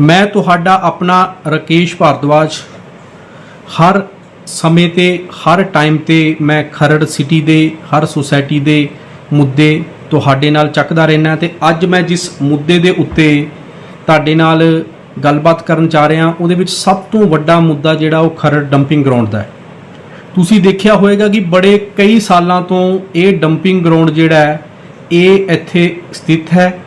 ਮੈਂ ਤੁਹਾਡਾ ਆਪਣਾ ਰਕੇਸ਼ ਭਾਰਦਵਾਜ। ਹਰ ਸਮੇਂ ਤੇ, ਹਰ ਟਾਈਮ ਤੇ ਮੈਂ ਖਰੜ ਸਿਟੀ ਦੇ, ਹਰ ਸੁਸਾਇਟੀ ਦੇ ਮੁੱਦੇ ਤੁਹਾਡੇ ਨਾਲ ਚੱਕਦਾ ਰਹਿਣਾ ਤੇ ਅੱਜ ਮੈਂ ਜਿਸ ਮੁੱਦੇ ਦੇ ਉੱਤੇ ਤੁਹਾਡੇ ਨਾਲ ਗੱਲਬਾਤ ਕਰਨ ਜਾ ਰਿਹਾ, ਉਹਦੇ ਵਿੱਚ ਸਭ ਤੋਂ ਵੱਡਾ ਮੁੱਦਾ ਜਿਹੜਾ ਉਹ ਖਰੜ ਡੰਪਿੰਗ ਗਰਾਊਂਡ ਦਾ ਹੈ। ਤੁਸੀਂ ਦੇਖਿਆ ਹੋਵੇਗਾ ਕਿ ਬੜੇ ਕਈ ਸਾਲਾਂ ਤੋਂ ਇਹ ਡੰਪਿੰਗ ਗਰਾਊਂਡ ਜਿਹੜਾ ਹੈ, ਇਹ ਇੱਥੇ ਸਥਿਤ ਹੈ।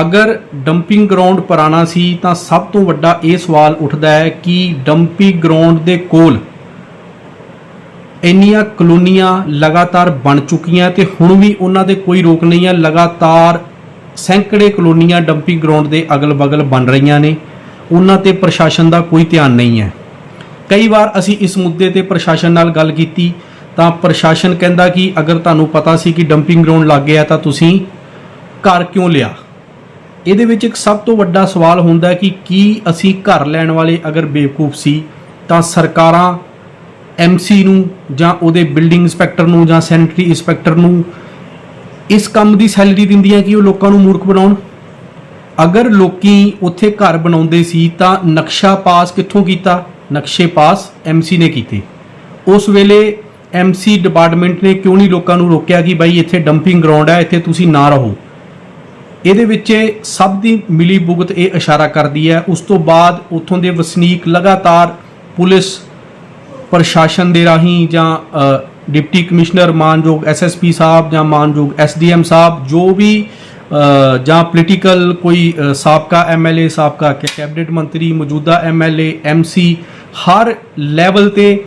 ਅਗਰ ਡੰਪਿੰਗ ਗਰਾਊਂਡ ਪੁਰਾਣਾ ਸੀ ਤਾਂ ਸਭ ਤੋਂ ਵੱਡਾ ਇਹ ਸਵਾਲ ਉੱਠਦਾ ਹੈ ਕਿ ਡੰਪਿੰਗ ਗਰਾਊਂਡ ਦੇ ਕੋਲ ਇੰਨੀਆਂ ਕਲੋਨੀਆਂ ਲਗਾਤਾਰ ਬਣ ਚੁੱਕੀਆਂ ਤੇ ਹੁਣ ਵੀ ਉਹਨਾਂ 'ਤੇ ਕੋਈ ਰੋਕ ਨਹੀਂ ਹੈ। ਲਗਾਤਾਰ ਸੈਂਕੜੇ ਕਲੋਨੀਆਂ ਡੰਪਿੰਗ ਗਰਾਊਂਡ ਦੇ ਅਗਲ-ਬਗਲ ਬਣ ਰਹੀਆਂ ਨੇ। ਉਹਨਾਂ ਤੇ ਪ੍ਰਸ਼ਾਸਨ ਦਾ ਕੋਈ ਧਿਆਨ ਨਹੀਂ ਹੈ। ਕਈ ਵਾਰ ਅਸੀਂ ਇਸ ਮੁੱਦੇ ਤੇ ਪ੍ਰਸ਼ਾਸਨ ਨਾਲ ਗੱਲ ਕੀਤੀ ਤਾਂ ਪ੍ਰਸ਼ਾਸਨ ਕਹਿੰਦਾ ਕਿ ਅਗਰ ਤੁਹਾਨੂੰ ਪਤਾ ਸੀ ਕਿ ਡੰਪਿੰਗ ਗਰਾਊਂਡ ਲੱਗ ਗਿਆ ਤਾਂ ਤੁਸੀਂ ਘਰ ਕਿਉਂ ਲਿਆ? ਇਹਦੇ ਵਿੱਚ ਇੱਕ ਸਭ ਤੋਂ ਵੱਡਾ ਸਵਾਲ ਹੁੰਦਾ ਕਿ ਕੀ ਅਸੀਂ ਘਰ ਲੈਣ ਵਾਲੇ ਅਗਰ ਬੇਵਕੂਫ ਸੀ, ਤਾਂ ਸਰਕਾਰਾਂ ਐਮਸੀ ਨੂੰ ਜਾਂ ਉਹਦੇ ਬਿਲਡਿੰਗ ਇੰਸਪੈਕਟਰ ਨੂੰ ਜਾਂ ਸੈਨੇਟਰੀ ਇੰਸਪੈਕਟਰ ਨੂੰ ਇਸ ਕੰਮ ਦੀ ਸੈਲਰੀ ਦਿੰਦੀਆਂ ਕਿ ਉਹ ਲੋਕਾਂ ਨੂੰ ਮੂਰਖ ਬਣਾਉਣ? ਅਗਰ ਲੋਕੀ ਉੱਥੇ ਘਰ ਬਣਾਉਂਦੇ ਸੀ, ਤਾਂ ਨਕਸ਼ਾ ਪਾਸ ਕਿੱਥੋਂ ਕੀਤਾ? ਨਕਸ਼ੇ ਪਾਸ ਐਮਸੀ ਨੇ ਕੀਤੇ। ਉਸ ਵੇਲੇ ਐਮਸੀ ਡਿਪਾਰਟਮੈਂਟ ਨੇ ਕਿਉਂ ਨਹੀਂ ਲੋਕਾਂ ਨੂੰ ਰੋਕਿਆ ਕਿ ਬਾਈ ਇੱਥੇ ਡੰਪਿੰਗ ਗਰਾਊਂਡ ਹੈ, ਇੱਥੇ ਤੁਸੀਂ ਨਾ ਰਹੋ? ਇਹਦੇ ਵਿੱਚ ਸਭ ਦੀ ਮਿਲੀ ਭੁਗਤ ਇਹ ਇਸ਼ਾਰਾ ਕਰਦੀ ਹੈ। ਉਸ ਤੋਂ ਬਾਅਦ ਉੱਥੋਂ ਦੇ ਵਸਨੀਕ ਲਗਾਤਾਰ ਪੁਲਿਸ ਪ੍ਰਸ਼ਾਸਨ ਦੇ ਰਾਹੀਂ ਜਾਂ ਡਿਪਟੀ ਕਮਿਸ਼ਨਰ ਮਾਨਯੋਗ ਐਸਐਸਪੀ ਸਾਹਿਬ ਜਾਂ ਮਾਨਯੋਗ ਐਸਡੀਐਮ ਸਾਹਿਬ ਜੋ ਵੀ ਜਾਂ ਪੋਲੀਟੀਕਲ ਕੋਈ ਅ, ਸਾਬਕਾ ਐਮਐਲਏ ਸਾਬਕਾ ਕੈਬਨਿਟ ਮੰਤਰੀ ਮੌਜੂਦਾ ਐਮਐਲਏ ਐਮਸੀ ਹਰ ਲੈਵਲ ਤੇ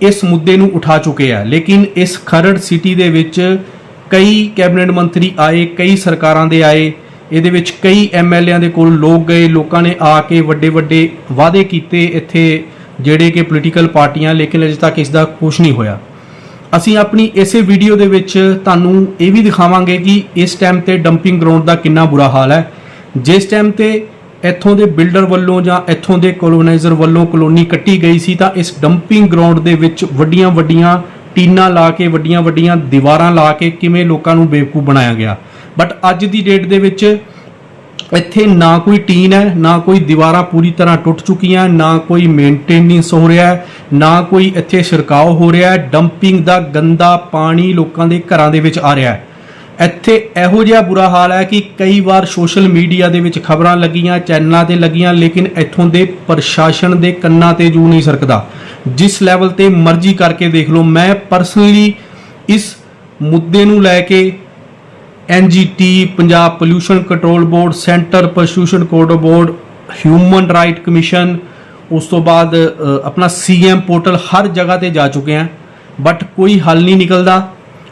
ਇਸ ਮੁੱਦੇ ਨੂੰ ਉਠਾ ਚੁੱਕੇ ਆ। ਲੇਕਿਨ ਇਸ ਖਰੜ ਸਿਟੀ ਦੇ ਵਿੱਚ ਕਈ ਕੈਬਨਿਟ ਮੰਤਰੀ ਆਏ, ਕਈ ਸਰਕਾਰਾਂ ਦੇ ਆਏ। ਇਹਦੇ ਵਿੱਚ ਕਈ ਐਮਐਲਏਆਂ ਦੇ ਕੋਲ ਲੋਕ ਗਏ, ਲੋਕਾਂ ਨੇ ਆ ਕੇ ਵੱਡੇ ਵੱਡੇ ਵਾਅਦੇ ਕੀਤੇ ਇੱਥੇ ਜਿਹੜੇ ਕਿ ਪੋਲੀਟੀਕਲ ਪਾਰਟੀਆਂ, ਲੇਕਿਨ ਅਜੇ ਤੱਕ ਇਸ ਦਾ ਕੁਝ ਨਹੀਂ ਹੋਇਆ। ਅਸੀਂ ਆਪਣੀ ਇਸੇ ਵੀਡੀਓ ਦੇ ਵਿੱਚ ਤੁਹਾਨੂੰ ਇਹ ਵੀ ਦਿਖਾਵਾਂਗੇ ਕਿ ਇਸ ਟਾਈਮ ਤੇ ਡੰਪਿੰਗ ਗਰਾਊਂਡ ਦਾ ਕਿੰਨਾ ਬੁਰਾ ਹਾਲ ਹੈ। ਜਿਸ ਟਾਈਮ ਤੇ ਇੱਥੋਂ ਦੇ ਬਿਲਡਰ ਵੱਲੋਂ ਜਾਂ ਇੱਥੋਂ ਦੇ ਕੋਲੋਨਾਈਜ਼ਰ ਵੱਲੋਂ ਕਲੋਨੀ ਕੱਟੀ ਗਈ ਸੀ, ਤਾਂ ਇਸ ਡੰਪਿੰਗ ਗਰਾਊਂਡ ਦੇ ਵਿੱਚ ਵੱਡੀਆਂ ਵੱਡੀਆਂ ਟੀਨਾਂ ਲਾ ਕੇ, ਵੱਡੀਆਂ ਵੱਡੀਆਂ ਦੀਵਾਰਾਂ ਲਾ ਕੇ ਕਿਵੇਂ ਲੋਕਾਂ ਨੂੰ ਬੇਵਕੂਫ ਬਣਾਇਆ ਗਿਆ। ਬਟ ਅੱਜ ਦੀ ਡੇਟ ਦੇ ਵਿੱਚ ਇੱਥੇ ਨਾ ਕੋਈ ਟੀਨ ਹੈ, ਨਾ ਕੋਈ ਦੀਵਾਰਾਂ ਪੂਰੀ ਤਰ੍ਹਾਂ ਟੁੱਟ ਚੁੱਕੀਆਂ, ਨਾ ਕੋਈ ਮੇਨਟੇਨੈਂਸ ਹੋ ਰਿਹਾ ਹੈ, ਨਾ ਕੋਈ ਇੱਥੇ ਛਿੜਕਾਓ ਹੋ ਰਿਹਾ ਹੈ ਡੰਪਿੰਗ ਦਾ ਗੰਦਾ ਪਾਣੀ ਲੋਕਾਂ ਦੇ ਘਰਾਂ ਦੇ ਵਿੱਚ ਆ ਰਿਹਾ ਹੈ। ਇੱਥੇ ਇਹੋ ਜਿਹਾ ਬੁਰਾ ਹਾਲ ਹੈ ਕਿ ਕਈ ਵਾਰ ਸੋਸ਼ਲ ਮੀਡੀਆ ਦੇ ਵਿੱਚ ਖਬਰਾਂ ਲੱਗੀਆਂ, ਚੈਨਲਾਂ ਤੇ ਲੱਗੀਆਂ, ਲੇਕਿਨ ਇੱਥੋਂ ਦੇ ਪ੍ਰਸ਼ਾਸਨ ਦੇ ਕੰਨਾਂ ਤੇ ਜੂ ਨਹੀਂ ਸਰਕਦਾ। ਜਿਸ ਲੈਵਲ ਤੇ ਮਰਜ਼ੀ ਕਰਕੇ ਦੇਖ ਲਓ। ਮੈਂ ਪਰਸਨਲੀ ਇਸ ਮੁੱਦੇ ਨੂੰ ਲੈ ਕੇ NGT Punjab pollution control board centre pollution control board human right commission ਉਸ ਤੋਂ ਬਾਅਦ ਅ, ਆਪਣਾ ਸੀਐਮ ਪੋਰਟਲ ਹਰ ਜਗ੍ਹਾ ਤੇ ਜਾ ਚੁੱਕੇ ਹਾਂ ਬਟ ਕੋਈ ਹੱਲ ਨਹੀਂ ਨਿਕਲਦਾ।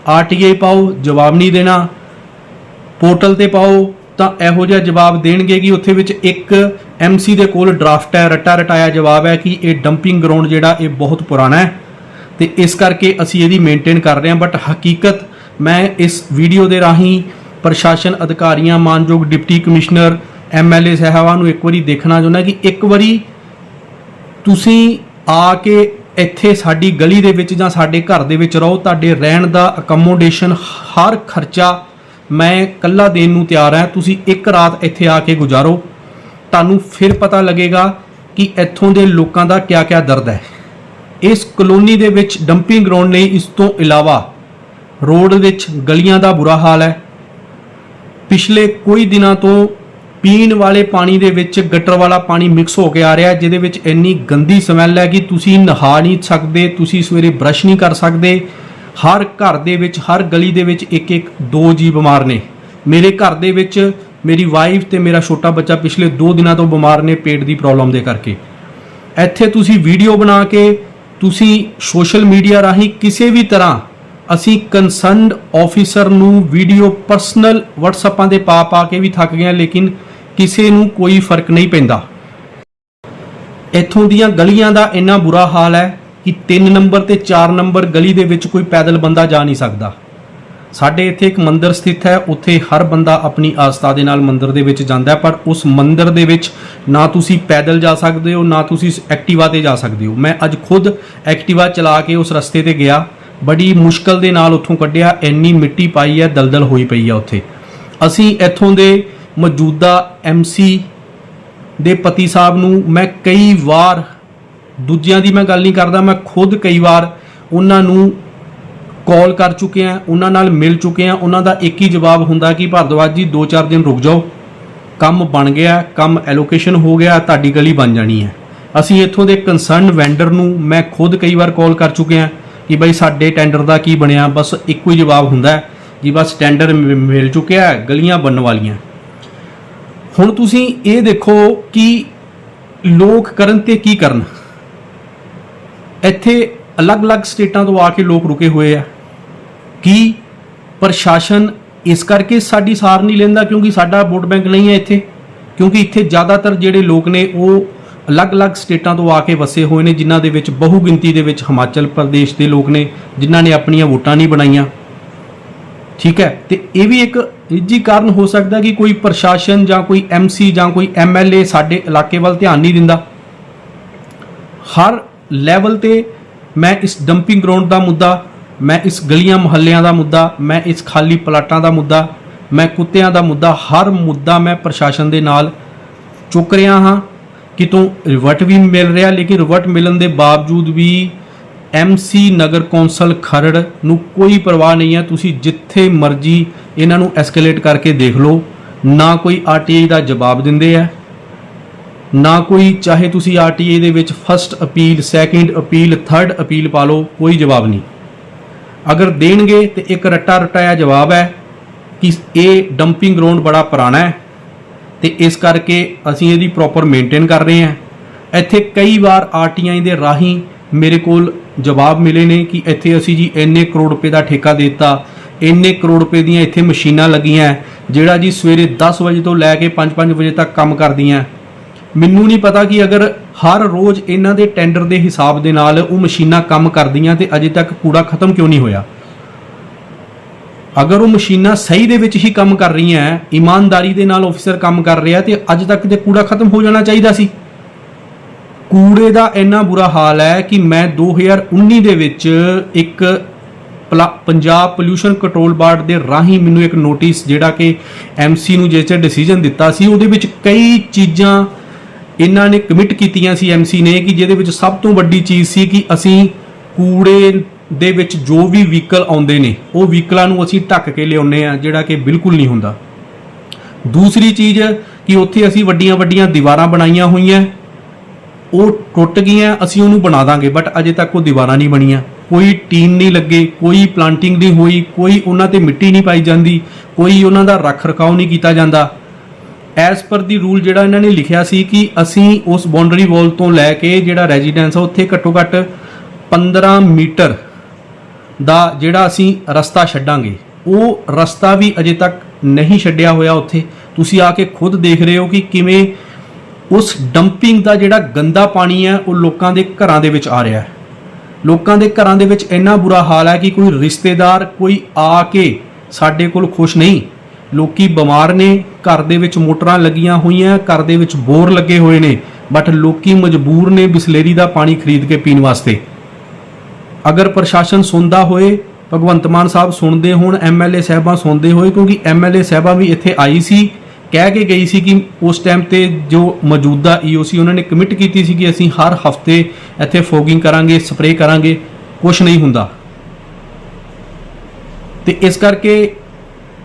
ਆਰਟੀਆਈ ਪਾਓ ਜਵਾਬ ਨਹੀਂ ਦੇਣਾ। ਪੋਰਟਲ ਤੇ ਪਾਓ ਤਾਂ ਇਹੋ ਜਿਹਾ ਜਵਾਬ ਦੇਣਗੇ ਕਿ ਉੱਥੇ ਵਿੱਚ ਇੱਕ ਐਮਸੀ ਦੇ ਕੋਲ ਡਰਾਫਟ ਹੈ, ਰੱਟਾ ਰਟਾਇਆ ਜਵਾਬ ਹੈ ਕਿ ਇਹ ਡੰਪਿੰਗ ਗਰਾਊਂਡ ਜਿਹੜਾ ਇਹ ਬਹੁਤ ਪੁਰਾਣਾ ਹੈ ਤੇ ਇਸ ਕਰਕੇ ਅਸੀਂ ਇਹਦੀ ਮੇਨਟੇਨ ਕਰ ਰਹੇ ਹਾਂ ਬਟ ਹਕੀਕਤ ਮੈਂ ਇਸ ਵੀਡੀਓ ਦੇ ਰਾਹੀਂ ਪ੍ਰਸ਼ਾਸਨ ਅਧਿਕਾਰੀਆਂ, ਮਾਨਯੋਗ ਡਿਪਟੀ ਕਮਿਸ਼ਨਰ ਐਮਐਲਏ ਸਾਹਿਬਾਨ ਨੂੰ ਇੱਕ ਵਾਰੀ ਦੇਖਣਾ ਚਾਹੁੰਦਾ ਕਿ ਇੱਕ ਵਾਰੀ ਤੁਸੀਂ ਆ ਕੇ ਇੱਥੇ ਸਾਡੀ ਗਲੀ ਦੇ ਵਿੱਚ ਜਾਂ ਸਾਡੇ ਘਰ ਦੇ ਵਿੱਚ ਰਹੋ, ਤੁਹਾਡੇ ਰਹਿਣ ਦਾ ਅਕਮੋਡੇਸ਼ਨ ਹਰ ਖਰਚਾ ਮੈਂ ਕੱਲਾ ਦੇਣ ਨੂੰ ਤਿਆਰ ਹਾਂ, ਤੁਸੀਂ ਇੱਕ ਰਾਤ ਇੱਥੇ ਆ ਕੇ ਗੁਜ਼ਾਰੋ। ਤੁਹਾਨੂੰ ਫਿਰ ਪਤਾ ਲੱਗੇਗਾ ਕਿ ਇੱਥੋਂ ਦੇ ਲੋਕਾਂ ਦਾ ਕਿਆ ਕਿਆ ਦਰਦ ਹੈ। ਇਸ ਕਲੋਨੀ ਦੇ ਵਿੱਚ ਡੰਪਿੰਗ ਗਰਾਊਂਡ ਨਹੀਂ ਇਸ ਤੋਂ ਇਲਾਵਾ ਰੋਡ ਵਿੱਚ ਗਲੀਆਂ ਦਾ ਬੁਰਾ ਹਾਲ ਹੈ। ਪਿਛਲੇ ਕੋਈ ਦਿਨਾਂ ਤੋਂ ਪੀਣ ਵਾਲੇ ਪਾਣੀ ਦੇ ਵਿੱਚ ਗਟਰ ਵਾਲਾ ਪਾਣੀ ਮਿਕਸ ਹੋ ਕੇ ਆ ਰਿਹਾ ਜਿਹਦੇ ਵਿੱਚ ਇੰਨੀ ਗੰਦੀ ਸਮੈਲ ਹੈ ਕਿ ਤੁਸੀਂ ਨਹਾ ਨਹੀਂ ਸਕਦੇ, ਤੁਸੀਂ ਸਵੇਰੇ ਬ੍ਰਸ਼ ਨਹੀਂ ਕਰ ਸਕਦੇ। ਹਰ ਘਰ ਦੇ ਵਿੱਚ, ਹਰ ਗਲੀ ਦੇ ਵਿੱਚ ਇੱਕ ਇੱਕ ਦੋ ਜੀ ਬਿਮਾਰ ਨੇ। ਮੇਰੇ ਘਰ ਦੇ ਵਿੱਚ ਮੇਰੀ ਵਾਈਫ ਤੇ ਮੇਰਾ ਛੋਟਾ ਬੱਚਾ ਪਿਛਲੇ 2 ਦਿਨਾਂ ਤੋਂ ਬਿਮਾਰ ਨੇ ਪੇਟ ਦੀ ਪ੍ਰੋਬਲਮ ਦੇ ਕਰਕੇ। ਇੱਥੇ ਤੁਸੀਂ ਵੀਡੀਓ ਬਣਾ ਕੇ, ਤੁਸੀਂ ਸੋਸ਼ਲ ਮੀਡੀਆ ਰਾਹੀਂ ਕਿਸੇ ਵੀ ਤਰ੍ਹਾਂ ਅਸੀਂ ਕੰਸਰਨਡ ਆਫੀਸਰ ਨੂੰ ਵੀਡੀਓ ਪਰਸਨਲ ਵਟਸਐਪਾਂ ਦੇ ਪਾ ਪਾ ਕੇ ਵੀ ਥੱਕ ਗਏ ਲੇਕਿਨ ਕਿਸੇ ਨੂੰ ਕੋਈ ਫ਼ਰਕ ਨਹੀਂ ਪੈਂਦਾ। ਇੱਥੋਂ ਦੀਆਂ ਗਲੀਆਂ ਦਾ ਇੰਨਾ ਬੁਰਾ ਹਾਲ ਹੈ ਕਿ 3 ਨੰਬਰ ਤੇ 4 ਨੰਬਰ ਗਲੀ ਦੇ ਵਿੱਚ ਕੋਈ ਪੈਦਲ ਬੰਦਾ ਜਾ ਨਹੀਂ ਸਕਦਾ। ਸਾਡੇ ਇੱਥੇ ਇੱਕ ਮੰਦਿਰ ਸਥਿਤ ਹੈ, ਉੱਥੇ ਹਰ ਬੰਦਾ ਆਪਣੀ ਆਸਥਾ ਦੇ ਨਾਲ ਮੰਦਿਰ ਦੇ ਵਿੱਚ ਜਾਂਦਾ ਹੈ, ਪਰ ਉਸ ਮੰਦਿਰ ਦੇ ਵਿੱਚ ਨਾ ਤੁਸੀਂ ਪੈਦਲ ਜਾ ਸਕਦੇ ਹੋ, ਨਾ ਤੁਸੀਂ ਐਕਟਿਵਾ ਤੇ ਜਾ ਸਕਦੇ ਹੋ। ਮੈਂ ਅੱਜ ਖੁਦ ਐਕਟਿਵਾ ਚਲਾ ਕੇ ਉਸ ਰਸਤੇ ਤੇ ਗਿਆ, ਬੜੀ ਮੁਸ਼ਕਲ ਦੇ ਨਾਲ ਉੱਥੋਂ ਕੱਢਿਆ, ਇੰਨੀ ਮਿੱਟੀ ਪਾਈ ਹੈ, ਦਲਦਲ ਹੋਈ ਪਈ ਆ ਉੱਥੇ। ਅਸੀਂ ਇੱਥੋਂ ਦੇ ਮੌਜੂਦਾ ਐਮਸੀ ਦੇ ਪਤੀ ਸਾਹਿਬ ਨੂੰ ਮੈਂ ਕਈ ਵਾਰ, ਦੂਜਿਆਂ ਦੀ ਮੈਂ ਗੱਲ ਨਹੀਂ ਕਰਦਾ, ਮੈਂ ਖੁਦ ਕਈ ਵਾਰ ਉਹਨਾਂ ਨੂੰ ਕਾਲ ਕਰ ਚੁੱਕੇ ਆ, ਉਹਨਾਂ ਨਾਲ ਮਿਲ ਚੁੱਕੇ ਆ। ਉਹਨਾਂ ਦਾ ਇੱਕ ਹੀ ਜਵਾਬ ਹੁੰਦਾ ਕਿ ਭਾਰਦਵਾਜ ਜੀ 2-4 ਦਿਨ ਰੁਕ ਜਾਓ। ਕੰਮ ਬਣ ਗਿਆ, ਕੰਮ ਐਲੋਕੇਸ਼ਨ ਹੋ ਗਿਆ, ਤੁਹਾਡੀ ਗਲੀ ਬਣ ਜਾਣੀ ਹੈ। ਅਸੀਂ ਇੱਥੋਂ ਦੇ ਕੰਸਰਨ ਵੈਂਡਰ ਨੂੰ, ਮੈਂ ਖੁਦ ਕਈ ਵਾਰ ਕਾਲ ਕਰ ਚੁੱਕੇ ਆ ਕਿ ਬਈ ਸਾਡੇ ਟੈਂਡਰ ਦਾ ਕੀ ਬਣਿਆ, ਬਸ ਇੱਕੋ ਹੀ ਜਵਾਬ ਹੁੰਦਾ ਜੀ ਬਸ ਟੈਂਡਰ ਮਿ- ਮਿਲ ਚੁੱਕਿਆ ਗਲੀਆਂ ਬਣਨ ਵਾਲੀਆਂ। ਹੁਣ ਤੁਸੀਂ ਇਹ ਦੇਖੋ ਕਿ ਲੋਕ ਕਰਨ ਤੇ ਕੀ ਕਰਨ। ਇੱਥੇ ਅਲੱਗ-ਅਲੱਗ ਸਟੇਟਾਂ ਤੋਂ ਆ ਕੇ ਲੋਕ ਰੁਕੇ ਹੋਏ ਆ। ਕੀ ਪ੍ਰਸ਼ਾਸਨ ਇਸ ਕਰਕੇ ਸਾਡੀ ਸਾਰ ਨਹੀਂ ਲੈਂਦਾ ਕਿਉਂਕਿ ਸਾਡਾ ਵੋਟ ਬੈਂਕ ਨਹੀਂ ਹੈ ਇੱਥੇ? ਕਿਉਂਕਿ ਇੱਥੇ ਜ਼ਿਆਦਾਤਰ ਜਿਹੜੇ ਲੋਕ ਨੇ ਉਹ ਅਲੱਗ-ਅਲੱਗ ਸਟੇਟਾਂ ਤੋਂ ਆ ਕੇ ਵਸੇ ਹੋਏ ਨੇ, ਜਿਨ੍ਹਾਂ ਦੇ ਵਿੱਚ ਬਹੁ ਗਿਣਤੀ ਦੇ ਵਿੱਚ ਹਿਮਾਚਲ ਪ੍ਰਦੇਸ਼ ਦੇ ਲੋਕ ਨੇ, ਜਿਨ੍ਹਾਂ ਨੇ ਆਪਣੀਆਂ ਵੋਟਾਂ ਨਹੀਂ ਬਣਾਈਆਂ। ਠੀਕ ਹੈ? ਤੇ ਇਹ ਵੀ ਇੱਕ ਨਿੱਜੀ ਕਾਰਨ ਹੋ ਸਕਦਾ ਕਿ ਕੋਈ ਪ੍ਰਸ਼ਾਸਨ ਜਾਂ ਕੋਈ ਐਮਸੀ ਜਾਂ ਕੋਈ ਐਮਐਲਏ ਸਾਡੇ ਇਲਾਕੇ ਵੱਲ ਧਿਆਨ ਨਹੀਂ ਦਿੰਦਾ। ਹਰ ਲੈਵਲ ਤੇ ਮੈਂ ਇਸ ਡੰਪਿੰਗ ਗਰਾਊਂਡ ਦਾ ਮੁੱਦਾ ਮੈਂ ਇਸ ਗਲੀਆਂ ਮੁਹੱਲਿਆਂ ਦਾ ਮੁੱਦਾ, ਮੈਂ ਇਸ ਖਾਲੀ ਪਲਾਟਾਂ ਦਾ ਮੁੱਦਾ, ਮੈਂ ਕੁੱਤਿਆਂ ਦਾ ਮੁੱਦਾ, ਹਰ ਮੁੱਦਾ ਮੈਂ ਪ੍ਰਸ਼ਾਸਨ ਦੇ ਨਾਲ ਚੁੱਕ ਰਿਹਾ ਹਾਂ। ਕਿਤੋਂ ਰਿਵਰਟ ਵੀ ਮਿਲ ਰਿਹਾ, ਲੇਕਿਨ ਰਿਵਰਟ ਮਿਲਣ ਦੇ ਬਾਵਜੂਦ ਵੀ ਐਮਸੀ ਨਗਰ ਕੌਂਸਲ ਖਰੜ ਨੂੰ ਕੋਈ ਪਰਵਾਹ ਨਹੀਂ ਹੈ। ਤੁਸੀਂ ਜਿੱਥੇ ਮਰਜ਼ੀ ਇਹਨਾਂ ਨੂੰ ਐਸਕੇਲੇਟ ਕਰਕੇ ਦੇਖ ਲਓ। ਨਾ ਕੋਈ ਆਰਟੀਆਈ ਦਾ ਜਵਾਬ ਦਿੰਦੇ ਆ। ਨਾ ਕੋਈ, ਚਾਹੇ ਤੁਸੀਂ ਆਰਟੀਏ ਦੇ ਵਿੱਚ first appeal second appeal third appeal ਪਾ ਲਓ, ਕੋਈ ਜਵਾਬ ਨਹੀਂ। ਅਗਰ ਦੇਣਗੇ ਤੇ ਇੱਕ ਰੱਟਾ ਰਟਾਇਆ ਜਵਾਬ ਹੈ ਕਿ ਇਹ ਡੰਪਿੰਗ ਗਰਾਊਂਡ ਬੜਾ ਪੁਰਾਣਾ ਹੈ ਤੇ ਇਸ ਕਰਕੇ ਅਸੀਂ ਇਹਦੀ ਪ੍ਰੋਪਰ ਮੇਨਟੇਨ ਕਰ ਰਹੇ ਹਾਂ। ਇੱਥੇ ਕਈ ਵਾਰ ਆਰਟੀਆਈ ਦੇ ਰਾਹੀਂ ਮੇਰੇ ਕੋਲ ਜਵਾਬ ਮਿਲੇ ਨੇ ਕਿ ਇੱਥੇ ਅਸੀਂ ਜੀ ਇੰਨੇ ਕਰੋੜ ਰੁਪਏ ਦਾ ਠੇਕਾ ਦੇ ਦਿੱਤਾ, ਇੰਨੇ ਕਰੋੜ ਰੁਪਏ ਦੀਆਂ ਇੱਥੇ ਮਸ਼ੀਨਾਂ ਲੱਗੀਆਂ, ਜਿਹੜਾ ਜੀ ਸਵੇਰੇ 10 ਵਜੇ ਤੋਂ ਲੈ ਕੇ 5-5 ਵਜੇ ਤੱਕ ਕੰਮ ਕਰਦੀਆਂ। ਮੈਨੂੰ ਨਹੀਂ ਪਤਾ ਕਿ ਅਗਰ ਹਰ ਰੋਜ਼ ਇਹਨਾਂ ਦੇ ਟੈਂਡਰ ਦੇ ਹਿਸਾਬ ਦੇ ਨਾਲ ਉਹ ਮਸ਼ੀਨਾਂ ਕੰਮ ਕਰਦੀਆਂ ਤੇ ਅਜੇ ਤੱਕ ਕੂੜਾ ਖਤਮ ਕਿਉਂ ਨਹੀਂ ਹੋਇਆ? ਅਗਰ ਉਹ ਮਸ਼ੀਨਾਂ ਸਹੀ ਦੇ ਵਿੱਚ ਹੀ ਕੰਮ ਕਰ ਰਹੀਆਂ ਹੈ, ਇਮਾਨਦਾਰੀ ਦੇ ਨਾਲ ਆਫੀਸਰ ਕੰਮ ਕਰ ਰਿਹਾ ਤੇ ਅੱਜ ਤੱਕ ਤੇ ਕੂੜਾ ਖਤਮ ਹੋ ਜਾਣਾ ਚਾਹੀਦਾ ਸੀ। ਕੂੜੇ ਦਾ ਇੰਨਾ ਬੁਰਾ ਹਾਲ ਹੈ ਕਿ ਮੈਂ 2019 ਦੇ ਵਿੱਚ ਇੱਕ ਪਲਾ- ਪੰਜਾਬ ਪੋਲਿਊਸ਼ਨ ਕੰਟਰੋਲ ਬਾਰਡ ਦੇ ਰਾਹੀਂ ਮੈਨੂੰ ਇੱਕ ਨੋਟਿਸ ਜਿਹੜਾ ਕਿ ਐਮਸੀ ਨੂੰ ਜਿਸ 'ਚ ਡਿਸੀਜਨ ਦਿੱਤਾ ਸੀ ਉਹਦੇ ਵਿੱਚ ਕਈ ਚੀਜ਼ਾਂ ਇਹਨਾਂ ਨੇ ਕਮਿਟ ਕੀਤੀਆਂ ਸੀ ਐਮਸੀ ਨੇ ਕਿ ਜਿਹਦੇ ਵਿੱਚ ਸਭ ਤੋਂ ਵੱਡੀ ਚੀਜ਼ ਸੀ ਕਿ ਅਸੀਂ ਕੂੜੇ ਦੇ ਵਿੱਚ ਜੋ ਵੀ ਵਹੀਕਲ ਆਉਂਦੇ ਨੇ, ਉਹ ਵਹੀਕਲਾਂ ਨੂੰ ਅਸੀਂ ਢੱਕ ਕੇ ਲਿਆਉਂਦੇ ਆ ਜਿਹੜਾ ਕਿ ਬਿਲਕੁਲ ਨਹੀਂ ਹੁੰਦਾ। ਦੂਸਰੀ ਚੀਜ਼ ਕਿ ਉੱਥੇ ਅਸੀਂ ਵੱਡੀਆਂ ਵੱਡੀਆਂ ਦੀਵਾਰਾਂ ਬਣਾਈਆਂ ਹੋਈਆਂ, ਉਹ ਟੁੱਟ ਗਈਆਂ, ਅਸੀਂ ਉਹਨੂੰ ਬਣਾ ਦਾਂਗੇ ਬਟ ਅਜੇ ਤੱਕ ਉਹ ਦੀਵਾਰਾਂ ਨਹੀਂ ਬਣੀਆਂ। ਕੋਈ ਟੀਨ ਨਹੀਂ ਲੱਗੇ, ਕੋਈ ਪਲਾਂਟਿੰਗ ਨਹੀਂ ਹੋਈ, ਕੋਈ ਉਹਨਾਂ ਤੇ ਮਿੱਟੀ ਨਹੀਂ ਪਾਈ ਜਾਂਦੀ, ਕੋਈ ਉਹਨਾਂ ਦਾ ਰੱਖ ਰਖਾव ਨਹੀਂ ਕੀਤਾ ਜਾਂਦਾ। ਐਸ ਪਰ ਦੀ ਰੂਲ ਜਿਹੜਾ ਇਹਨਾਂ ਨੇ ਲਿਖਿਆ ਸੀ ਕਿ ਅਸੀਂ ਉਸ ਬਾਉਂਡਰੀ ਵਾਲ ਤੋਂ ਲੈ ਕੇ ਜਿਹੜਾ ਰੈਜ਼ੀਡੈਂਸ ਆ, ਉੱਥੇ ਘੱਟੋ ਘੱਟ 15 ਮੀਟਰ ਦਾ ਜਿਹੜਾ ਅਸੀਂ ਰਸਤਾ ਛੱਡਾਂਗੇ। ਉਹ ਰਸਤਾ ਵੀ ਅਜੇ ਤੱਕ ਨਹੀਂ ਛੱਡਿਆ ਹੋਇਆ ਉੱਥੇ। ਤੁਸੀਂ ਆ ਕੇ ਖੁਦ ਦੇਖ ਰਹੇ ਹੋ ਕਿ ਕਿਵੇਂ ਉਸ ਡੰਪਿੰਗ ਦਾ ਜਿਹੜਾ ਗੰਦਾ ਪਾਣੀ ਹੈ ਉਹ ਲੋਕਾਂ ਦੇ ਘਰਾਂ ਦੇ ਵਿੱਚ ਆ ਰਿਹਾ ਹੈ। ਲੋਕਾਂ ਦੇ ਘਰਾਂ ਦੇ ਵਿੱਚ ਇੰਨਾ ਬੁਰਾ ਹਾਲ ਹੈ ਕਿ ਕੋਈ ਰਿਸ਼ਤੇਦਾਰ ਕੋਈ ਆ ਕੇ ਸਾਡੇ ਕੋਲ ਖੁਸ਼ ਨਹੀਂ। ਲੋਕੀ ਬਿਮਾਰ ਨੇ, ਘਰ ਦੇ ਵਿੱਚ ਮੋਟਰਾਂ ਲੱਗੀਆਂ ਹੋਈਆਂ, ਘਰ ਦੇ ਵਿੱਚ ਬੋਰ ਲੱਗੇ ਹੋਏ ਨੇ ਬਟ ਲੋਕੀ ਮਜਬੂਰ ਨੇ ਬਿਸਲੇਰੀ ਦਾ ਪਾਣੀ ਖਰੀਦ ਕੇ ਪੀਣ ਵਾਸਤੇ। ਅਗਰ ਪ੍ਰਸ਼ਾਸਨ ਸੁਣਦਾ ਹੋਏ, ਭਗਵੰਤ ਮਾਨ ਸਾਹਿਬ ਸੁਣਦੇ ਹੋਣ ਐਮਐਲਏ ਸਾਹਿਬਾਂ ਸੁਣਦੇ ਹੋਏ, ਕਿਉਂਕਿ ਐਮਐਲਏ ਸਾਹਿਬਾਂ ਵੀ ਇੱਥੇ ਆਈ ਸੀ, ਕਹਿ ਕੇ ਗਈ ਸੀ ਕਿ ਉਸ ਟਾਈਮ ਤੇ ਜੋ ਮੌਜੂਦਾ ਈਓਸੀ ਉਹਨਾਂ ਨੇ ਕਮਿਟ ਕੀਤੀ ਸੀ ਕਿ ਅਸੀਂ ਹਰ ਹਫ਼ਤੇ ਇੱਥੇ ਫੋਗਿੰਗ ਕਰਾਂਗੇ ਸਪਰੇਅ ਕਰਾਂਗੇ ਕੁਝ ਨਹੀਂ ਹੁੰਦਾ। ਤੇ ਇਸ ਕਰਕੇ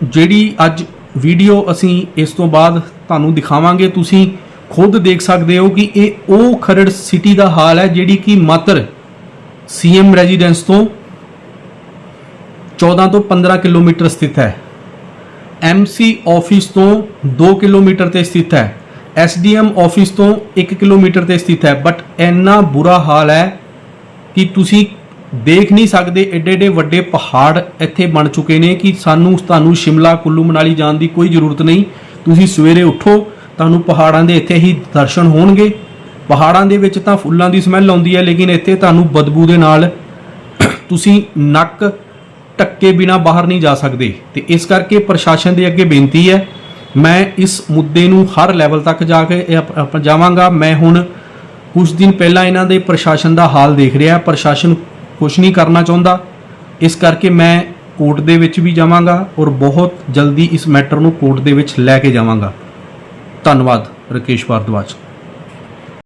ਜਿਹੜੀ ਅੱਜ ਵੀਡੀਓ ਅਸੀਂ ਇਸ ਤੋਂ ਬਾਅਦ ਤੁਹਾਨੂੰ ਦਿਖਾਵਾਂਗੇ, ਤੁਸੀਂ ਖੁਦ ਦੇਖ ਸਕਦੇ ਹੋ ਕਿ ਇਹ ਉਹ ਖਰੜ ਸਿਟੀ ਦਾ ਹਾਲ ਹੈ ਜਿਹੜੀ ਕਿ ਮਾਤਰ ਸੀਐਮ ਰੈਜ਼ੀਡੈਂਸ ਤੋਂ 14 ਤੋਂ 15 ਕਿਲੋਮੀਟਰ ਸਥਿਤ ਹੈ। ਐਮਸੀ ਆਫਿਸ ਤੋਂ 2 ਕਿਲੋਮੀਟਰ ਤੇ ਸਥਿਤ ਹੈ। ਐਸਡੀਐਮ ਆਫਿਸ ਤੋਂ 1 ਕਿਲੋਮੀਟਰ ਤੇ ਸਥਿਤ ਹੈ। ਬਟ ਇੰਨਾ ਬੁਰਾ ਹਾਲ ਹੈ ਕਿ ਤੁਸੀਂ ਦੇਖ ਨਹੀਂ ਸਕਦੇ ਏਡੇ ਏਡੇ ਵੱਡੇ ਪਹਾੜ ਇੱਥੇ ਬਣ ਚੁੱਕੇ ਨੇ ਕਿ ਸਾਨੂੰ, ਤੁਹਾਨੂੰ ਸ਼ਿਮਲਾ, ਕੁੱਲੂ ਮਨਾਲੀ ਜਾਣ ਦੀ ਕੋਈ ਜ਼ਰੂਰਤ ਨਹੀਂ। ਤੁਸੀਂ ਸਵੇਰੇ ਉੱਠੋ, ਤੁਹਾਨੂੰ ਪਹਾੜਾਂ ਦੇ ਇੱਥੇ ਹੀ ਦਰਸ਼ਨ ਹੋਣਗੇ। ਪਹਾੜਾਂ ਦੇ ਵਿੱਚ ਤਾਂ ਫੁੱਲਾਂ ਦੀ ਸਮੈਲ ਆਉਂਦੀ ਹੈ, ਲੇਕਿਨ ਇੱਥੇ ਤੁਹਾਨੂੰ ਬਦਬੂ ਦੇ ਨਾਲ ਤੁਸੀਂ ਨੱਕ ਟੱਕੇ ਬਿਨਾ ਬਾਹਰ ਨਹੀਂ ਜਾ ਸਕਦੇ। ਤੇ ਇਸ ਕਰਕੇ ਪ੍ਰਸ਼ਾਸਨ ਦੇ ਅੱਗੇ ਬੇਨਤੀ ਹੈ, ਮੈਂ ਇਸ ਮੁੱਦੇ ਨੂੰ ਹਰ ਲੈਵਲ ਤੱਕ ਜਾ ਕੇ ਜਾਵਾਂਗਾ। ਮੈਂ ਹੁਣ ਕੁਝ ਦਿਨ ਪਹਿਲਾਂ ਇਹਨਾਂ ਦੇ ਪ੍ਰਸ਼ਾਸਨ ਦਾ ਹਾਲ ਦੇਖ ਰਿਹਾ। ਪ੍ਰਸ਼ਾਸਨ ਕੁਝ ਨਹੀਂ ਕਰਨਾ ਚਾਹੁੰਦਾ। ਇਸ ਕਰਕੇ ਮੈਂ ਕੋਰਟ ਦੇ ਵਿੱਚ ਵੀ ਜਾਵਾਂਗਾ ਔਰ ਬਹੁਤ ਜਲਦੀ ਇਸ ਮੈਟਰ ਨੂੰ ਕੋਰਟ ਦੇ ਵਿੱਚ ਲੈ ਕੇ ਜਾਵਾਂਗਾ। ਧੰਨਵਾਦ, ਰਕੇਸ਼ ਭਾਰਦਵਾਜ।